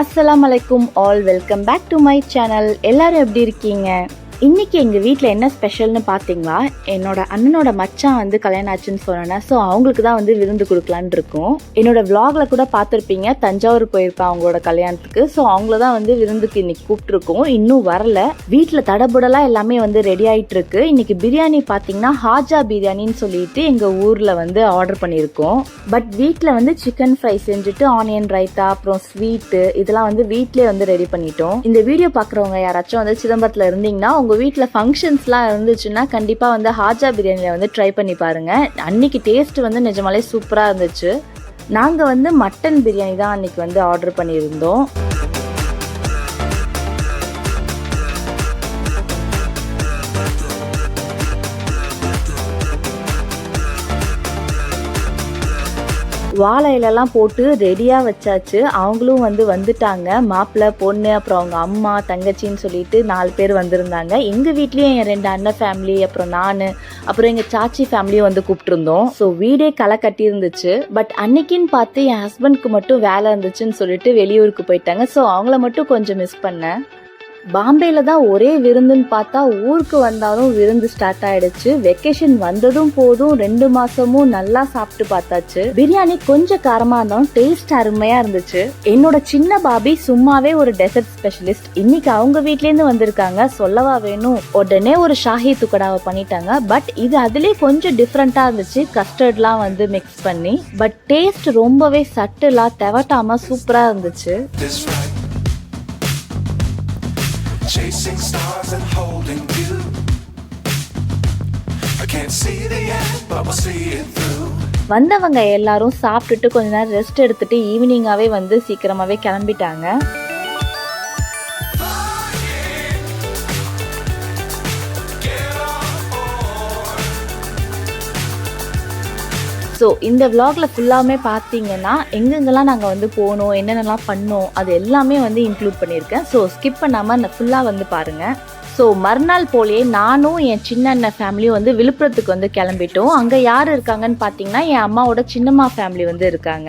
அஸ்லாம் அலைக்கும் all welcome back to my channel எல்லாரும் எப்படி இருக்கீங்க? இன்றைக்கி எங்கள் வீட்டில் என்ன ஸ்பெஷல்னு பார்த்தீங்களா என்னோட அண்ணனோட மச்சான் வந்து கல்யாணம் ஆச்சுன்னு சொன்னேன் ஸோ அவங்களுக்கு தான் வந்து விருந்து கொடுக்கலான் இருக்கும். என்னோட vlogல கூட பார்த்துருப்பீங்க தஞ்சாவூர் போயிருப்பேன் அவங்களோட கல்யாணத்துக்கு. ஸோ அவங்கள தான் வந்து விருந்துக்கு இன்னைக்கு கூப்பிட்டுருக்கோம். இன்னும் வரல. வீட்டில் தடபுடலாம் எல்லாமே வந்து ரெடி ஆகிட்டு இருக்கு இன்னைக்கு பிரியாணி பார்த்தீங்கன்னா ஹாஜா பிரியாணின்னு சொல்லிட்டு எங்கள் ஊரில் வந்து ஆர்டர் பண்ணியிருக்கோம். பட் வீட்டில் வந்து சிக்கன் ஃப்ரை செஞ்சுட்டு ஆனியன் ரைத்தா அப்புறம் ஸ்வீட்டு இதெல்லாம் வந்து வீட்டிலே வந்து ரெடி பண்ணிட்டோம். இந்த வீடியோ பார்க்குறவங்க யாராச்சும் வந்து சிதம்பரத்தில் இருந்தீங்கன்னா உங்கள் வீட்டில் ஃபங்க்ஷன்ஸ்லாம் இருந்துச்சுன்னா கண்டிப்பாக வந்து ஹாஜா பிரியாணியில் வந்து ட்ரை பண்ணி பாருங்கள் அன்னைக்கு டேஸ்ட் வந்து நிஜமாலே சூப்பராக இருந்துச்சு. நாங்கள் வந்து மட்டன் பிரியாணி தான் அன்னைக்கு வந்து ஆர்டர் பண்ணியிருந்தோம். வாழை இலைலாம் போட்டு ரெடியாக வச்சாச்சு. அவங்களும் வந்து வந்துட்டாங்க. மாப்பிள்ளை பொண்ணு அப்புறம் அவங்க அம்மா தங்கச்சின்னு சொல்லிட்டு நாலு பேர் வந்திருந்தாங்க. எங்கள் வீட்லேயும் என் ரெண்டு அண்ணன் ஃபேமிலி அப்புறம் நான் அப்புறம் எங்கள் சாச்சி ஃபேமிலியும் வந்து கூப்பிட்டுருந்தோம். ஸோ வீடே களை கட்டியிருந்துச்சு. பட் அன்னைக்குன்னு பார்த்து என் ஹஸ்பண்ட்க்கு மட்டும் வேலை இருந்துச்சுன்னு சொல்லிட்டு வெளியூருக்கு போயிட்டாங்க. ஸோ அவங்கள மட்டும் கொஞ்சம் மிஸ் பண்ணேன். பாம்பேல தான் ஒரே விருந்துன்னு பார்த்தா ஊருக்கு வந்தாலும் விருந்து ஸ்டார்ட் ஆயிடுச்சு. வெக்கேஷன் வந்ததும் போதும் ரெண்டு மாசமும் நல்லா சாப்பிட்டு பார்த்தாச்சு. பிரியாணி கொஞ்சம் காரமா இருந்தாலும் டேஸ்ட் அருமையா இருந்துச்சு. என்னோட சின்ன பாபி சும்மாவே ஒரு டெசர்ட் ஸ்பெஷலிஸ்ட் இன்னைக்கு அவங்க வீட்ல இருந்து வந்திருக்காங்க. சொல்லவா வேணும்? உடனே ஒரு ஷாஹி துக்கடாவை பண்ணிட்டாங்க. பட் இது அதுலயே கொஞ்சம் டிஃப்ரெண்டா இருந்துச்சு. கஸ்டர்ட்லாம் வந்து மிக்ஸ் பண்ணி. பட் டேஸ்ட் ரொம்பவே சட்டுலா தெவட்டாம சூப்பரா இருந்துச்சு. Chasing stars and holding you. I can't see the end, but we'll see it through. வந்தவங்க எல்லாரும் சாப்பிட்டுட்டு கொஞ்ச நேரம் ரெஸ்ட் எடுத்துட்டு ஈவினிங்காவே வந்து சீக்கிரமாவே கிளம்பிட்டாங்க ஸோ இந்த விலாகில் ஃபுல்லாமே பார்த்தீங்கன்னா எங்கெங்கெல்லாம் நாங்கள் வந்து போனோம் என்னென்னலாம் பண்ணோம் அது எல்லாமே வந்து இன்க்ளூட் பண்ணியிருக்கேன். ஸோ ஸ்கிப் பண்ணாமல் ஃபுல்லாக வந்து பாருங்கள் ஸோ மறுநாள் போலே நானும் என் சின்ன அண்ணன் ஃபேமிலியும் வந்து விழுப்புரத்துக்கு வந்து கிளம்பிட்டோம். அங்கே யார் இருக்காங்கன்னு பார்த்தீங்கன்னா என் அம்மாவோட சின்னம்மா ஃபேமிலி வந்து இருக்காங்க.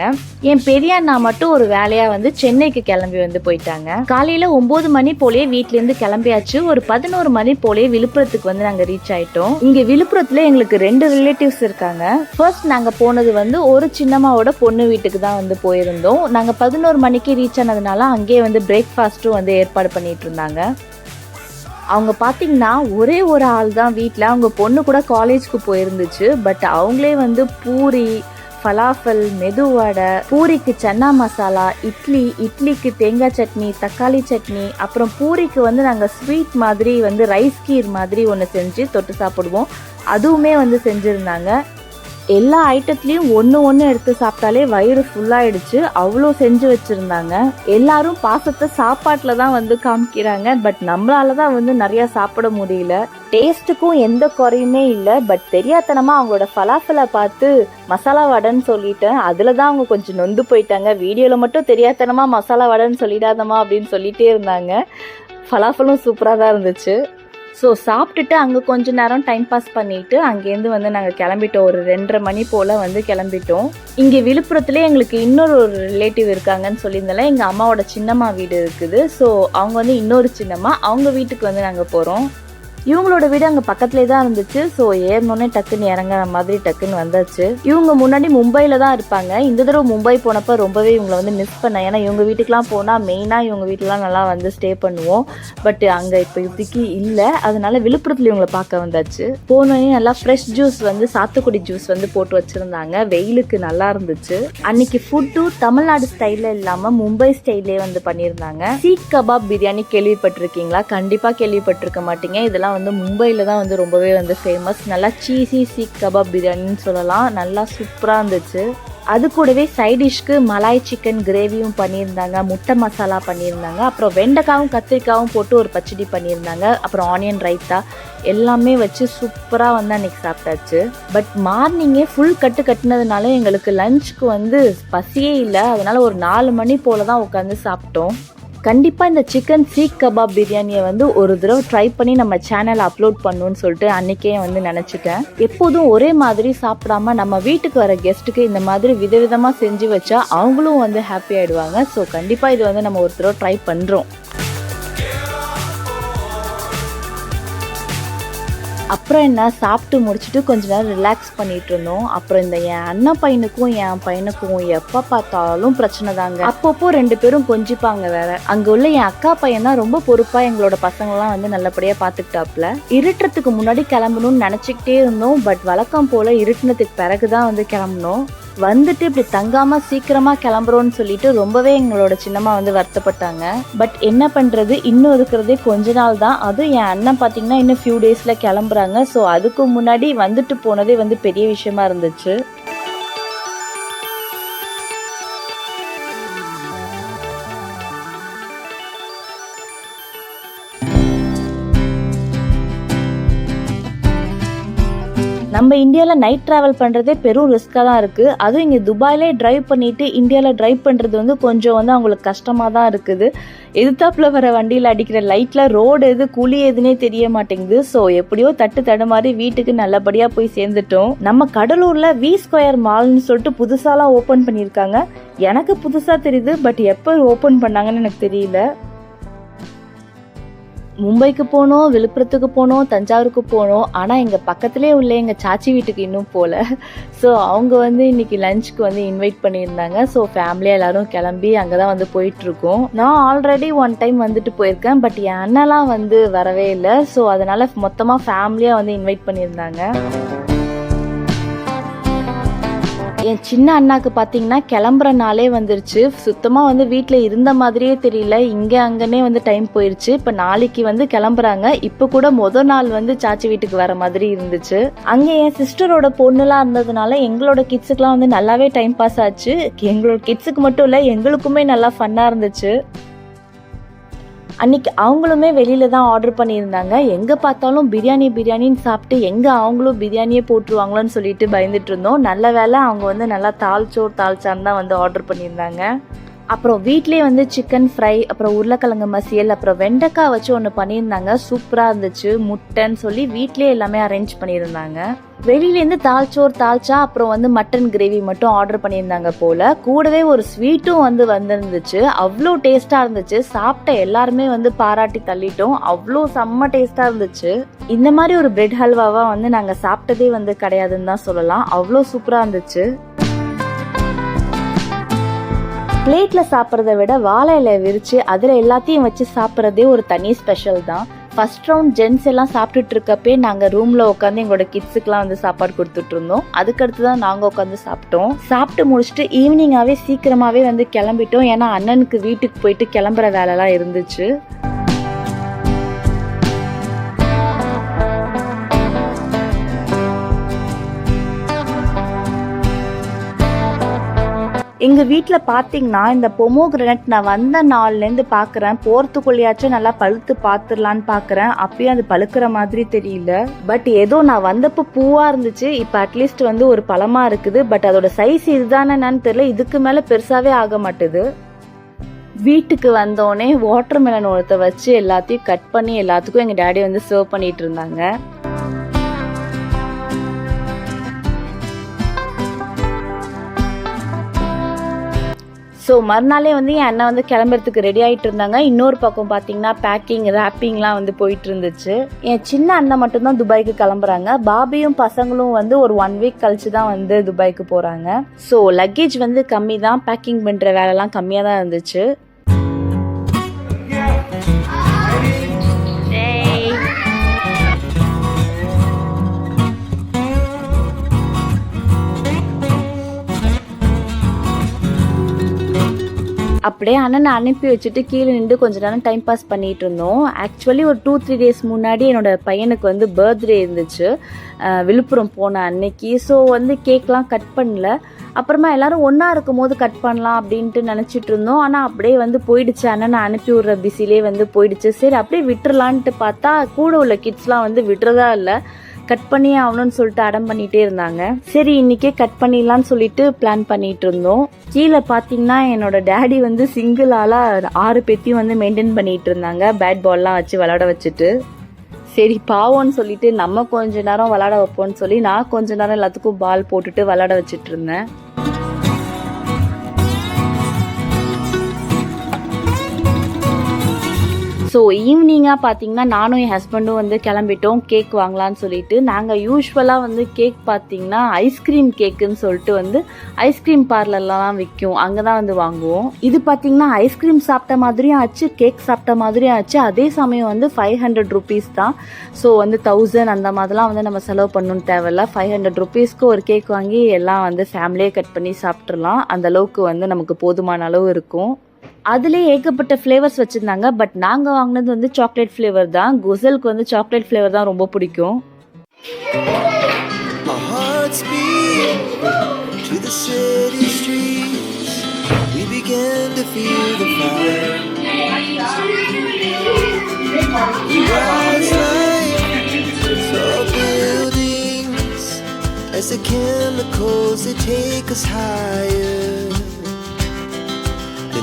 என் பெரிய அண்ணா மட்டும் ஒரு வேலையாக வந்து சென்னைக்கு கிளம்பி வந்து போயிட்டாங்க. காலையில் ஒம்பது மணி போலே வீட்டிலேருந்து கிளம்பியாச்சு. ஒரு பதினோரு மணி போலேயே விழுப்புரத்துக்கு வந்து நாங்கள் ரீச் ஆயிட்டோம். இங்கே விழுப்புரத்தில் எங்களுக்கு ரெண்டு ரிலேட்டிவ்ஸ் இருக்காங்க. ஃபர்ஸ்ட் நாங்கள் போனது வந்து ஒரு சின்னம்மாவோட பொண்ணு வீட்டுக்கு தான் வந்து போயிருந்தோம். நாங்கள் பதினோரு மணிக்கு ரீச் ஆனதுனால அங்கேயே வந்து பிரேக்ஃபாஸ்ட்டும் வந்து ஏற்பாடு பண்ணிட்டு இருந்தாங்க. அவங்க பார்த்தீங்கன்னா ஒரே ஒரு ஆள் தான் வீட்டில் அவங்க பொண்ணு கூட காலேஜ்க்கு போயிருந்துச்சு. பட் அவங்களே வந்து பூரி ஃபலாஃபல் மெதுவடை பூரிக்கு சன்னா மசாலா இட்லி இட்லிக்கு தேங்காய் சட்னி தக்காளி சட்னி அப்புறம் பூரிக்கு வந்து நாங்கள் ஸ்வீட் மாதிரி வந்து ரைஸ் கீர் மாதிரி ஒன்று செஞ்சு தொட்டு சாப்பிடுவோம். அதுவுமே வந்து செஞ்சுருந்தாங்க. எல்லா ஐட்டத்துலேயும் ஒன்று ஒன்று எடுத்து சாப்பிட்டாலே வயிறு ஃபுல்லாயிடுச்சு அவ்வளோ செஞ்சு வச்சுருந்தாங்க. எல்லாரும் பாசத்தை சாப்பாட்டில் தான் வந்து காமிக்கிறாங்க. பட் நம்மளால தான் வந்து நிறையா சாப்பிட முடியல. டேஸ்ட்டுக்கும் எந்த குறையுமே இல்லை. பட் தெரியாதனமாக அவங்களோட ஃபலாஃபலை பார்த்து மசாலா வடைன்னு சொல்லிட்டேன். அதில் தான் அவங்க கொஞ்சம் நொந்து போயிட்டாங்க. வீடியோவில் மட்டும் தெரியாதனமாக மசாலா வடைன்னு சொல்லிடாதம்மா அப்படின்னு சொல்லிட்டே இருந்தாங்க. ஃபலாஃபலும் சூப்பராக தான் இருந்துச்சு. ஸோ சாப்பிட்டுட்டு அங்கே கொஞ்ச நேரம் டைம் பாஸ் பண்ணிட்டு அங்கேருந்து வந்து நாங்கள் கிளம்பிட்டோம். ஒரு ரெண்டரை மணி போல் வந்து கிளம்பிட்டோம். இங்கே விழுப்புரத்துலேயே எங்களுக்கு இன்னொரு ஒரு ரிலேட்டிவ் இருக்காங்கன்னு சொல்லியிருந்தால எங்கள் அம்மாவோட சின்னம்மா வீடு இருக்குது. ஸோ அவங்க வந்து இன்னொரு சின்னம்மா. அவங்க வீட்டுக்கு வந்து நாங்கள் போகிறோம் இவங்களோட வீடு அங்கே பக்கத்துலேயே தான் இருந்துச்சு. ஸோ ஏறினோடனே டக்குன்னு இறங்குற மாதிரி டக்குன்னு வந்தாச்சு. இவங்க முன்னாடி மும்பையில் தான் இருப்பாங்க. இந்த தடவை மும்பை போனப்போ ரொம்பவே இவங்களை வந்து மிஸ் பண்ணேன். ஏன்னா இவங்க வீட்டுக்கெலாம் போனால் மெயினாக இவங்க வீட்டிலலாம் நல்லா வந்து ஸ்டே பண்ணுவோம். பட் அங்கே இப்போ இப்போதைக்கு இல்லை. அதனால விழுப்புரத்தில் இவங்களை பார்க்க வந்தாச்சு. போனோடனே நல்லா ஃப்ரெஷ் ஜூஸ் வந்து சாத்துக்குடி ஜூஸ் வந்து போட்டு வச்சுருந்தாங்க. வெயிலுக்கு நல்லா இருந்துச்சு. அன்னைக்கு ஃபுட்டும் தமிழ்நாடு ஸ்டைலில் இல்லாமல் மும்பை ஸ்டைல்லே வந்து பண்ணியிருந்தாங்க. சீக் கபாப் பிரியாணி கேள்விப்பட்டிருக்கீங்களா? கண்டிப்பாக கேள்விப்பட்டிருக்க மாட்டீங்க. இதெல்லாம் வந்து மும்பையில் தான் வந்து ரொம்பவே வந்து ஃபேமஸ் நல்லா சீசி சீக் கபாப் பிரியாணின்னு சொல்லலாம். நல்லா சூப்பராக இருந்துச்சு. அது கூடவே சைடிஷ்க்கு மலாய் சிக்கன் கிரேவியும் பண்ணியிருந்தாங்க. முட்டை மசாலா பண்ணியிருந்தாங்க. அப்புறம் வெண்டைக்காவும் கத்திரிக்காவும் போட்டு ஒரு பச்சடி பண்ணியிருந்தாங்க. அப்புறம் ஆனியன் ரைத்தா எல்லாமே வச்சு சூப்பராக வந்து அன்றைக்கி சாப்பிட்டாச்சு. பட் மார்னிங்கே ஃபுல் கட்டு கட்டினதுனால எங்களுக்கு லஞ்சுக்கு வந்து பசியே இல்லை. அதனால ஒரு நாலு மணி போல தான் உட்காந்து சாப்பிட்டோம். கண்டிப்பாக இந்த சிக்கன் சீக் கபாப் பிரியாணியை வந்து ஒரு தடவை ட்ரை பண்ணி நம்ம சேனல் அப்லோட் பண்ணணும்னு சொல்லிட்டு அன்றைக்கே வந்து நினச்சிட்டேன். எப்போதும் ஒரே மாதிரி சாப்பிடாம நம்ம வீட்டுக்கு வர கெஸ்ட்டுக்கு இந்த மாதிரி விதவிதமாக செஞ்சு வச்சா அவங்களும் வந்து ஹாப்பி ஆகிடுவாங்க ஸோ கண்டிப்பாக இது வந்து நம்ம ஒரு தடவை ட்ரை பண்ணுறோம் அப்புறம் என்ன சாப்பிட்டு முடிச்சுட்டு கொஞ்ச நேரம் ரிலாக்ஸ் பண்ணிட்டு இருந்தோம். அப்புறம் இந்த என் அண்ணன் பையனுக்கும் என் பையனுக்கும் எப்போ பார்த்தாலும் பிரச்சனை தாங்க. அப்பப்போ ரெண்டு பேரும் கொஞ்சிப்பாங்க வேற. அங்க உள்ள என் அக்கா பையன் தான் ரொம்ப பொறுப்பா எங்களோட பசங்கள்லாம் வந்து நல்லபடியா பாத்துக்கிட்டாப்ல இருட்டுறதுக்கு முன்னாடி கிளம்பணும்னு நினைச்சுக்கிட்டே இருந்தோம். பட் வழக்கம் போல பிறகு பிறகுதான் வந்து கிளம்பணும் வந்துட்டு இப்படி தங்காம சீக்கிரமா கிளம்புறோம்னு சொல்லிட்டு ரொம்பவே எங்களோட சின்னம்மா வந்து வருத்தப்பட்டாங்க. பட் என்ன பண்றது? இன்னும் இருக்கிறதே கொஞ்ச நாள் தான். அதுவும் என் அண்ணன் பாத்தீங்கன்னா இன்னும் ஃபியூ டேஸ்ல கிளம்புறாங்க. ஸோ அதுக்கு முன்னாடி வந்துட்டு போனதே வந்து பெரிய விஷயமா இருந்துச்சு. நம்ம இந்தியாவில் நைட் ட்ராவல் பண்ணுறதே பெரும் ரிஸ்க்காக தான் இருக்குது அதுவும் இங்கே துபாயிலே ட்ரைவ் பண்ணிவிட்டு இந்தியாவில் ட்ரைவ் பண்ணுறது வந்து கொஞ்சம் வந்து அவங்களுக்கு கஷ்டமாக தான் இருக்குது. எதிர்த்தாப்பில் வர வண்டியில் அடிக்கிற லைட்டில் ரோடு எது குழி எதுனே தெரிய மாட்டேங்குது. ஸோ எப்படியோ தட்டு தடுமாறி வீட்டுக்கு நல்லபடியாக போய் சேர்ந்துட்டோம். நம்ம கடலூரில் வி ஸ்கொயர் மால்னு சொல்லிட்டு புதுசாலாம் ஓப்பன் பண்ணியிருக்காங்க. எனக்கு புதுசாக தெரியுது பட் எப்போ ஓப்பன் பண்ணாங்கன்னு எனக்கு தெரியல. மும்பைக்கு போனோம் விழுப்புரத்துக்கு போனோம் தஞ்சாவூருக்கு போனோம். ஆனால் எங்கள் பக்கத்துலேயே உள்ள எங்கள் சாச்சி வீட்டுக்கு இன்னும் போகல ஸோ அவங்க வந்து இன்னைக்கு லஞ்சுக்கு வந்து இன்வைட் பண்ணியிருந்தாங்க. ஸோ ஃபேமிலியாக எல்லாரும் கிளம்பி அங்கே தான் வந்து போயிட்டுருக்கோம். நான் ஆல்ரெடி ஒன் டைம் வந்துட்டு போயிருக்கேன். பட் என் அண்ணெல்லாம் வந்து வரவே இல்லை. ஸோ அதனால் மொத்தமாக ஃபேமிலியாக வந்து இன்வைட் பண்ணியிருந்தாங்க. என் சின்ன அண்ணாக்கு பார்த்தீங்கன்னா கிளம்புற நாளே வந்துருச்சு. சுத்தமாக வந்து வீட்டில் இருந்த மாதிரியே தெரியல. இங்கே அங்கனே வந்து டைம் போயிடுச்சு இப்போ நாளைக்கு வந்து கிளம்புறாங்க. இப்போ கூட முத நாள் வந்து சாச்சி வீட்டுக்கு வர மாதிரி இருந்துச்சு. அங்கே என் சிஸ்டரோட பொண்ணுலாம் இருந்ததுனால எங்களோட கிட்ஸுக்குலாம் வந்து நல்லாவே டைம் பாஸ் ஆச்சு. எங்களோட கிட்ஸுக்கு மட்டும் இல்லை எங்களுக்குமே நல்லா ஃபன்னாக இருந்துச்சு. அன்னைக்கு அவங்களுமே வெளியில தான் ஆர்டர் பண்ணியிருந்தாங்க. எங்க பார்த்தாலும் பிரியாணி பிரியாணின்னு சாப்பிட்டு எங்க அவங்களும் பிரியாணியே போட்டுருவாங்களோன்னு சொல்லிட்டு பயந்துட்டு இருந்தோம். நல்ல வேளை அவங்க வந்து நல்லா தால்ச்சோர் தால்ச்சான்னு தான் வந்து ஆர்டர் பண்ணியிருந்தாங்க. அப்புறம் வீட்லேயே வந்து சிக்கன் ஃப்ரை அப்புறம் உருளைக்கிழங்கு மசியல் அப்புறம் வெண்டைக்காய் வச்சு ஒன்று பண்ணியிருந்தாங்க. சூப்பராக இருந்துச்சு. முட்டைன்னு சொல்லி வீட்லேயே எல்லாமே அரேஞ்ச் பண்ணியிருந்தாங்க. வெளியிலேருந்து தால்ச்சோர் தால்ச்சா அப்புறம் வந்து மட்டன் கிரேவி மட்டும் ஆர்டர் பண்ணியிருந்தாங்க போல. கூடவே ஒரு ஸ்வீட்டும் வந்து வந்திருந்துச்சு. அவ்வளோ டேஸ்ட்டாக இருந்துச்சு. சாப்பிட்ட எல்லாருமே வந்து பாராட்டி தள்ளிட்டோம். அவ்வளோ செம்ம டேஸ்ட்டாக இருந்துச்சு. இந்த மாதிரி ஒரு பிரெட் ஹல்வாவாக வந்து நாங்கள் சாப்பிட்டதே வந்து கிடையாதுன்னு தான் சொல்லலாம். அவ்வளோ சூப்பராக இருந்துச்சு. பிளேட்டில் சாப்பிட்றத விட வாழை இலை விரித்து அதில் எல்லாத்தையும் வச்சு சாப்பிட்றதே ஒரு தனி ஸ்பெஷல் தான். ஃபர்ஸ்ட் ரவுண்ட் ஜென்ஸ் எல்லாம் சாப்பிட்டுட்டு இருக்கப்பே நாங்கள் ரூமில் உட்காந்து எங்களோட கிட்ஸுக்குலாம் வந்து சாப்பாடு கொடுத்துட்டு இருந்தோம். அதுக்கடுத்து தான் நாங்கள் உட்காந்து சாப்பிட்டோம். சாப்பிட்டு முடிச்சுட்டு ஈவினிங்காகவே சீக்கிரமாகவே வந்து கிளம்பிட்டோம். ஏன்னா அண்ணனுக்கு வீட்டுக்கு போயிட்டு கிளம்புற வேலைலாம் இருந்துச்சு. எங்கள் வீட்டில் பார்த்தீங்கன்னா இந்த பொமோகிரனட் நான் வந்த நாள்லேருந்து பார்க்குறேன் போகிறதுக்குள்ளேயாச்சும் நல்லா பழுத்து பார்த்துடலான்னு பார்க்குறேன் அப்பயும் அது பழுக்கிற மாதிரி தெரியல. பட் ஏதோ நான் வந்தப்போ பூவாக இருந்துச்சு. இப்போ அட்லீஸ்ட் வந்து ஒரு பழமாக இருக்குது. பட் அதோட சைஸ் இதுதானே என்னன்னு தெரியல. இதுக்கு மேலே பெருசாகவே ஆக மாட்டுது. வீட்டுக்கு வந்தோடனே வாட்டர் மெலன் ஒருத்த வச்சு எல்லாத்தையும் கட் பண்ணி எல்லாத்துக்கும் எங்கள் டேடி வந்து சர்வ் பண்ணிட்டு இருந்தாங்க. ஸோ மறுநாளே வந்து என் அண்ணன் வந்து கிளம்புறதுக்கு ரெடி ஆகிட்டு இருந்தாங்க. இன்னொரு பக்கம் பார்த்தீங்கன்னா பேக்கிங் ரேப்பிங்லாம் வந்து போயிட்டு இருந்துச்சு. என் சின்ன அண்ணன் மட்டும்தான் துபாய்க்கு கிளம்புறாங்க. பாபியும் பசங்களும் வந்து ஒரு ஒன் வீக் கழிச்சு தான் வந்து துபாய்க்கு போகிறாங்க ஸோ லக்கேஜ் வந்து கம்மி தான் பேக்கிங் பண்ணுற வேலைலாம் கம்மியாக தான் இருந்துச்சு. அப்படியே அண்ணனை அனுப்பி வச்சுட்டு கீழே நின்று கொஞ்ச நேரம் டைம் பாஸ் பண்ணிட்டு இருந்தோம். ஆக்சுவலி ஒரு டூ த்ரீ டேஸ் முன்னாடி என்னோட பையனுக்கு வந்து பர்த்டே இருந்துச்சு. விழுப்புரம் போன அன்னைக்கு. ஸோ வந்து கேக்லாம் கட் பண்ணல. அப்புறமா எல்லாரும் ஒன்றா இருக்கும் போது கட் பண்ணலாம் அப்படின்ட்டு நினச்சிட்டு இருந்தோம். ஆனால் அப்படியே வந்து போயிடுச்சு. அண்ணனை அனுப்பி விடுற பிஸிலே வந்து போயிடுச்சு. சரி அப்படியே விட்டுறலான்ட்டு பார்த்தா கூட உள்ள கிட்ஸ்லாம் வந்து விட்டுறதா இல்லை. கட் பண்ணி ஆகணும்னு சொல்லிட்டு அடம் பண்ணிகிட்டே இருந்தாங்க. சரி இன்னைக்கே கட் பண்ணிடலான்னு சொல்லிட்டு பிளான் பண்ணிட்டு இருந்தோம். கீழே பார்த்தீங்கன்னா என்னோட டேடி வந்து சிங்கிள் ஆளாக ஆறு பேத்தையும் வந்து மெயின்டைன் பண்ணிட்டு இருந்தாங்க. பேட் பால்லாம் வச்சு விளாட வச்சுட்டு. சரி பாவோன்னு சொல்லிட்டு நம்ம கொஞ்ச நேரம் விளாட வைப்போம்னு சொல்லி நான் கொஞ்ச நேரம் எல்லாத்துக்கும் பால் போட்டுட்டு விளாட வச்சுட்டு இருந்தேன். ஸோ ஈவினிங்காக பார்த்தீங்கன்னா நானும் என் ஹஸ்பண்டும் வந்து கிளம்பிட்டோம். கேக் வாங்கலாம்னு சொல்லிட்டு. நாங்கள் யூஸ்வலாக வந்து கேக் பார்த்தீங்கன்னா ஐஸ்கிரீம் கேக்குன்னு சொல்லிட்டு வந்து ஐஸ்கிரீம் பார்லர்லாம் விற்கும் அங்கே தான் வந்து வாங்குவோம். இது பார்த்தீங்கன்னா ஐஸ்கிரீம் சாப்பிட்ட மாதிரியும் ஆச்சு கேக் சாப்பிட்ட மாதிரியும் ஆச்சு. அதே சமயம் வந்து ஃபைவ் ஹண்ட்ரட் ருபீஸ் தான். ஸோ வந்து தௌசண்ட் அந்த மாதிரிலாம் வந்து நம்ம செலவு பண்ணணும்னு தேவையில்ல. ஃபைவ் ஹண்ட்ரட் ருபீஸ்க்கு ஒரு கேக் வாங்கி எல்லாம் வந்து ஃபேமிலியே கட் பண்ணி சாப்பிட்றலாம் அந்த அளவுக்கு வந்து நமக்கு போதுமான அளவு இருக்கும். அதுலேயே ஏகப்பட்ட ஃப்ளேவர்ஸ் வச்சுருந்தாங்க பட் நாங்கள் வாங்கினது வந்து சாக்லேட் ஃப்ளேவர் தான் குசலுக்கு வந்து சாக்லேட் ஃப்ளேவர் தான் ரொம்ப பிடிக்கும் As the chemicals, they take us higher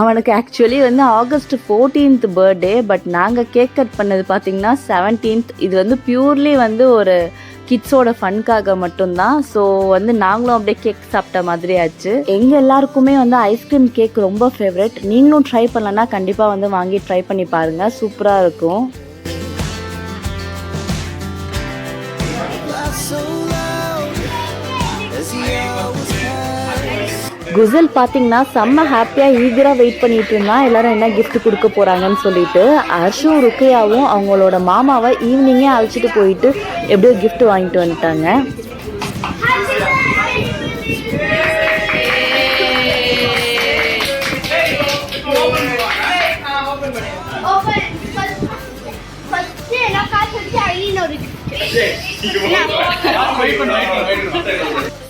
அவனுக்கு ஆக்சுவலி வந்து ஆகஸ்ட் ஃபோர்டீன்த் பர்த்டே பட் நாங்கள் கேக் கட் பண்ணது பார்த்திங்கன்னா செவன்டீன்த் இது வந்து பியூர்லி வந்து ஒரு கிட்ஸோட ஃபன்காக மட்டும்தான். ஸோ வந்து நாங்களும் அப்படியே கேக் சாப்பிட்ட மாதிரி ஆச்சு. எங்கள் எல்லாருக்குமே வந்து ஐஸ்கிரீம் கேக் ரொம்ப ஃபேவரட் நீங்களும் ட்ரை பண்ணலன்னா கண்டிப்பாக வந்து வாங்கி ட்ரை பண்ணி பாருங்கள் சூப்பராக இருக்கும். குசல் பார்த்தீங்கன்னா செம்ம ஹாப்பியாக ஈகராக வெயிட் பண்ணிட்டு இருந்தான் எல்லாரும் என்ன கிஃப்ட் கொடுக்க போகிறாங்கன்னு சொல்லிட்டு ஹர்ஷும் ருக்கையாவும் அவங்களோட மாமாவை ஈவினிங்கே அழைச்சிட்டு போயிட்டு எப்படியோ கிஃப்ட் வாங்கிட்டு வந்துட்டாங்க ஃபர்ஸ்ட்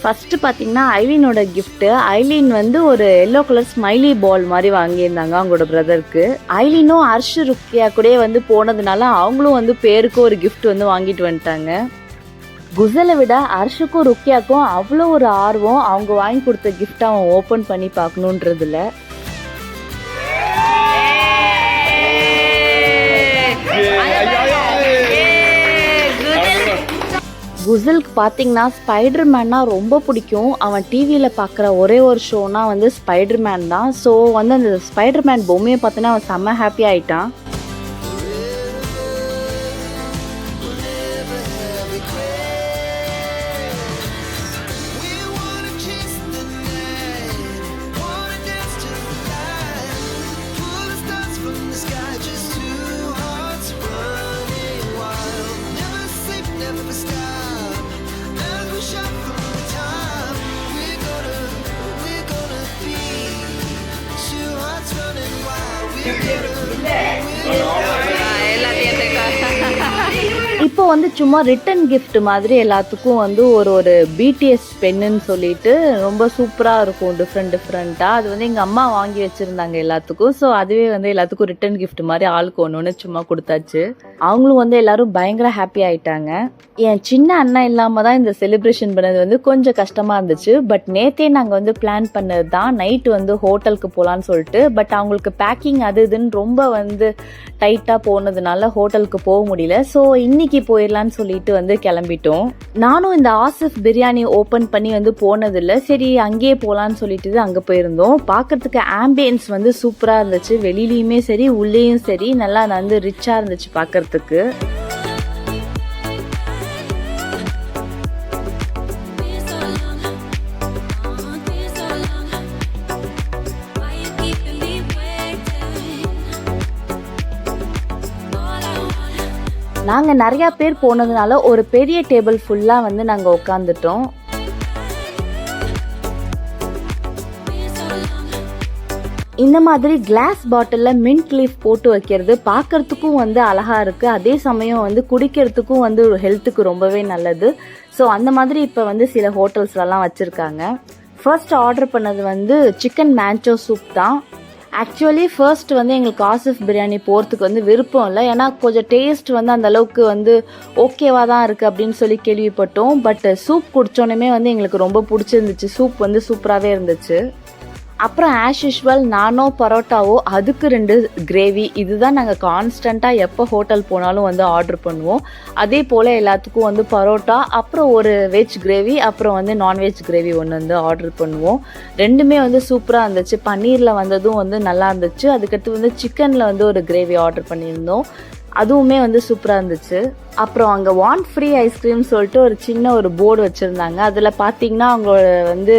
ஃபஸ்ட்டு பார்த்தீங்கன்னா ஐலினோட கிஃப்ட்டு ஐலின் வந்து ஒரு எல்லோ கலர் ஸ்மைலி பால் மாதிரி வாங்கியிருந்தாங்க அவங்களோட பிரதருக்கு ஐலினும் ஹர்ஷ் ருக்கியா கூட வந்து போனதுனால அவங்களும் வந்து பேருக்கு ஒரு கிஃப்ட் வந்து வாங்கிட்டு வந்துட்டாங்க குசலை விட ஹர்ஷுக்கும் ருக்கியாக்கும் அவ்வளோ ஒரு ஆர்வம் அவங்க வாங்கி கொடுத்த gift அவன் ஓப்பன் பண்ணி பார்க்கணுன்றதுல குசிலுக்கு பார்த்தீங்கன்னா ஸ்பைடர் மேன்னா ரொம்ப பிடிக்கும். அவன் டிவியில் பார்க்குற ஒரே ஒரு ஷோனா வந்து ஸ்பைடர் மேன் தான். ஸோ வந்து அந்த ஸ்பைடர் மேன் பொம்மையை பார்த்தோன்னா அவன் செம்ம ஹாப்பி ஆயிட்டான். 네. இப்போ வந்து சும்மா ரிட்டன் கிஃப்ட் மாதிரி எல்லாத்துக்கும் வந்து ஒரு ஒரு பிடிஎஸ் பென்னுன்னு சொல்லிட்டு ரொம்ப சூப்பராக இருக்கும் டிஃப்ரெண்ட் டிஃப்ரெண்ட்டாக அது வந்து எங்கள் அம்மா வாங்கி வச்சுருந்தாங்க எல்லாத்துக்கும். ஸோ அதுவே வந்து எல்லாத்துக்கும் ரிட்டன் கிஃப்ட் மாதிரி ஆளுக்கு ஒன்று ஒன்று சும்மா கொடுத்தாச்சு. அவங்களும் வந்து எல்லாரும் பயங்கர ஹாப்பி ஆயிட்டாங்க. என் சின்ன அண்ணன் இல்லாமல் தான் இந்த செலிப்ரேஷன் பண்ணது வந்து கொஞ்சம் கஷ்டமாக இருந்துச்சு. பட் நேத்தே நாங்கள் வந்து பிளான் பண்ணது தான் நைட்டு வந்து ஹோட்டலுக்கு போகலான்னு சொல்லிட்டு. பட் அவங்களுக்கு பேக்கிங் அது இதுன்னு ரொம்ப வந்து டைட்டாக போனதுனால ஹோட்டலுக்கு போக முடியல. ஸோ இன்னைக்கு போயிடலான்னு சொல்லிட்டு வந்து கிளம்பிட்டோம். நானும் இந்த ஆசிஃப் பிரியாணி ஓப்பன் பண்ணி வந்து போனதில்லை. சரி அங்கேயே போகலான்னு சொல்லிட்டு அங்கே போயிருந்தோம். பார்க்கறதுக்கு ஆம்பியன்ஸ் வந்து சூப்பராக இருந்துச்சு. வெளியிலையுமே சரி உள்ளேயும் சரி நல்லா வந்து ரிச்சாக இருந்துச்சு பார்க்கறதுக்கு. நாங்கள் நிறையா பேர் போனதுனால ஒரு பெரிய டேபிள் ஃபுல்லாக வந்து நாங்கள் உட்காந்துட்டோம் இந்த மாதிரி கிளாஸ் பாட்டிலில் மின்ட் லீஃப் போட்டு வைக்கிறது பார்க்கறதுக்கும் வந்து அழகாக இருக்குது அதே சமயம் வந்து குடிக்கிறதுக்கும் வந்து ஹெல்த்துக்கு ரொம்பவே நல்லது. ஸோ அந்த மாதிரி இப்போ வந்து சில ஹோட்டல்ஸ்லலாம் வச்சுருக்காங்க. ஃபர்ஸ்ட் ஆர்டர் பண்ணது வந்து சிக்கன் மேன்ச்சோ சூப் தான். ஆக்சுவலி ஃபர்ஸ்ட் வந்து எங்களுக்கு ஆசிஃப் பிரியாணி போகிறதுக்கு வந்து விருப்பம் இல்லை. ஏன்னா கொஞ்சம் டேஸ்ட் வந்து அந்த அளவுக்கு வந்து ஓகேவாக தான் இருக்குது அப்படின்னு சொல்லி கேள்விப்பட்டோம். பட் சூப் குடித்தோன்னே வந்து எங்களுக்கு ரொம்ப பிடிச்சிருந்துச்சு. சூப் வந்து சூப்பராகவே இருந்துச்சு. அப்புறம் ஆஸ் யூஷுவல் நானோ பரோட்டாவோ அதுக்கு ரெண்டு கிரேவி இதுதான் நாங்கள் கான்ஸ்டண்ட்டாக எப்போ ஹோட்டல் போனாலும் வந்து ஆர்டர் பண்ணுவோம். அதே போல் எல்லாத்துக்கும் வந்து பரோட்டா அப்புறம் ஒரு வெஜ் கிரேவி அப்புறம் வந்து நான்வெஜ் கிரேவி ஒன்று வந்து ஆர்டர் பண்ணுவோம். ரெண்டுமே வந்து சூப்பராக இருந்துச்சு. பன்னீரில் வந்ததும் வந்து நல்லா இருந்துச்சு. அதுக்கடுத்து வந்து சிக்கனில் வந்து ஒரு கிரேவி ஆர்டர் பண்ணியிருந்தோம். அதுவுமே வந்து சூப்பராக இருந்துச்சு. அப்புறம் அங்கே வான் ஃப்ரீ ஐஸ்கிரீம் சொல்லிட்டு ஒரு சின்ன ஒரு போர்டு வச்சுருந்தாங்க. அதில் பார்த்தீங்கன்னா அவங்களோட வந்து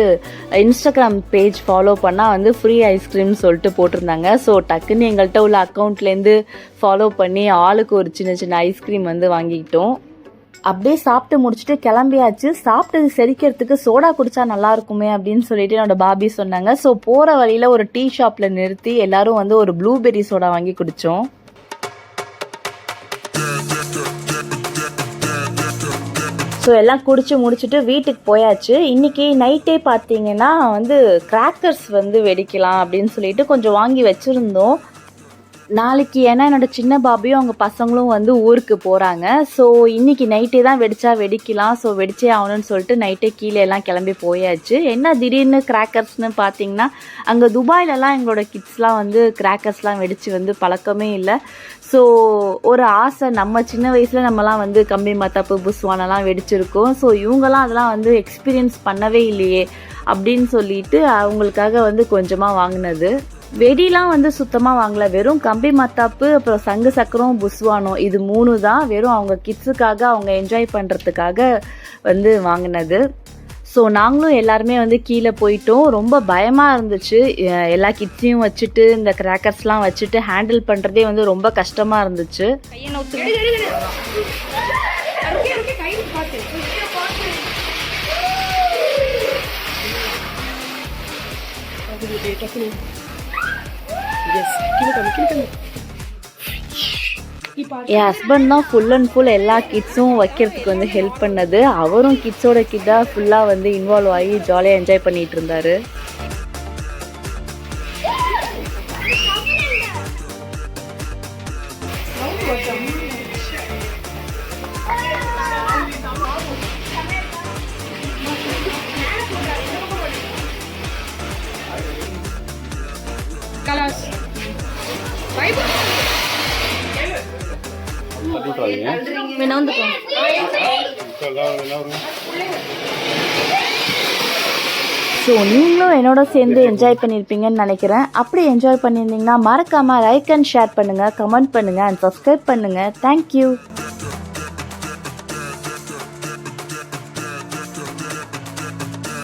இன்ஸ்டாகிராம் பேஜ் ஃபாலோ பண்ணால் வந்து ஃப்ரீ ஐஸ்கிரீம் சொல்லிட்டு போட்டிருந்தாங்க. ஸோ டக்குன்னு எங்கள்கிட்ட உள்ள அக்கௌண்ட்லேருந்து ஃபாலோ பண்ணி ஆளுக்கு ஒரு சின்ன சின்ன ஐஸ்கிரீம் வந்து வாங்கிக்கிட்டோம். அப்படியே சாப்பிட்டு முடிச்சுட்டு கிளம்பியாச்சு. சாப்பிட்டது செரிக்கிறதுக்கு சோடா குடிச்சா நல்லா இருக்குமே அப்படின்னு சொல்லிட்டு என்னோட பாபி சொன்னாங்க. ஸோ போகிற வழியில் ஒரு டீ ஷாப்பில் நிறுத்தி எல்லாரும் வந்து ஒரு ப்ளூபெர்ரி சோடா வாங்கி குடித்தோம் ஸோ எல்லாம் குடிச்சு முடிச்சுட்டு வீட்டுக்கு போயாச்சு. இன்னைக்கு நைட்டே பார்த்தீங்கன்னா வந்து கிராக்கர்ஸ் வந்து வெடிக்கலாம் அப்படின்னு சொல்லிட்டு கொஞ்சம் வாங்கி வச்சுருந்தோம். நாளைக்கு ஏன்னா என்னோட சின்ன பாபியும் அவங்க பசங்களும் வந்து ஊருக்கு போகிறாங்க ஸோ இன்னைக்கு நைட்டே தான் வெடிச்சா வெடிக்கலாம். ஸோ வெடிச்சே ஆகணும்னு சொல்லிட்டு நைட்டே கீழே எல்லாம் கிளம்பி போயாச்சு. என்ன திடீர்னு கிராக்கர்ஸ்னு பார்த்தீங்கன்னா அங்கே துபாயிலலாம் எங்களோட கிட்ஸ்லாம் வந்து கிராக்கர்ஸ்லாம் வெடித்து வந்து பழக்கமே இல்லை. ஸோ ஒரு ஆசை. நம்ம சின்ன வயசில் நம்மலாம் வந்து கம்பி மத்தாப்பு புஸ்வானெல்லாம் வெடிச்சிருக்கோம். ஸோ இவங்கெல்லாம் அதெல்லாம் வந்து எக்ஸ்பீரியன்ஸ் பண்ணவே இல்லையே அப்படின்னு சொல்லிட்டு அவங்களுக்காக வந்து கொஞ்சமாக வாங்கினது. வெடிலாம் வந்து சுத்தமாக வாங்கல. வெறும் கம்பி மத்தாப்பு அப்புறம் சங்கு சக்கரம் புஸ்வானம் இது மூணு தான் வெறும் அவங்க கிட்ஸுக்காக அவங்க என்ஜாய் பண்ணுறதுக்காக வந்து வாங்கினது. ஸோ நாங்களும் எல்லாருமே வந்து கீழே போயிட்டோம். ரொம்ப பயமாக இருந்துச்சு. எல்லா கிட்ஸையும் வச்சுட்டு இந்த கிராக்கர்ஸ்லாம் வச்சுட்டு ஹேண்டில் பண்ணுறதே வந்து ரொம்ப கஷ்டமாக இருந்துச்சு. என் ஹஸ்பண்ட் தான் ஃபுல் அண்ட் ஃபுல் எல்லா கிட்ஸும் வைக்கிறதுக்கு வந்து ஹெல்ப் பண்ணது. அவரும் கிட்ஸோட கிட்டாக ஃபுல்லாக வந்து இன்வால்வ் ஆகி ஜாலியாக என்ஜாய் பண்ணிட்டு இருந்தாரு. ஸோ நீங்களும் என்னோட சேர்ந்து என்ஜாய் பண்ணியிருப்பீங்கன்னு நினைக்கிறேன். அப்படி என்ஜாய் பண்ணியிருந்தீங்கன்னா மறக்காமல் லைக் அண்ட் ஷேர் பண்ணுங்கள் கமெண்ட் பண்ணுங்கள் அண்ட் சப்ஸ்கிரைப் பண்ணுங்கள் தேங்க்யூ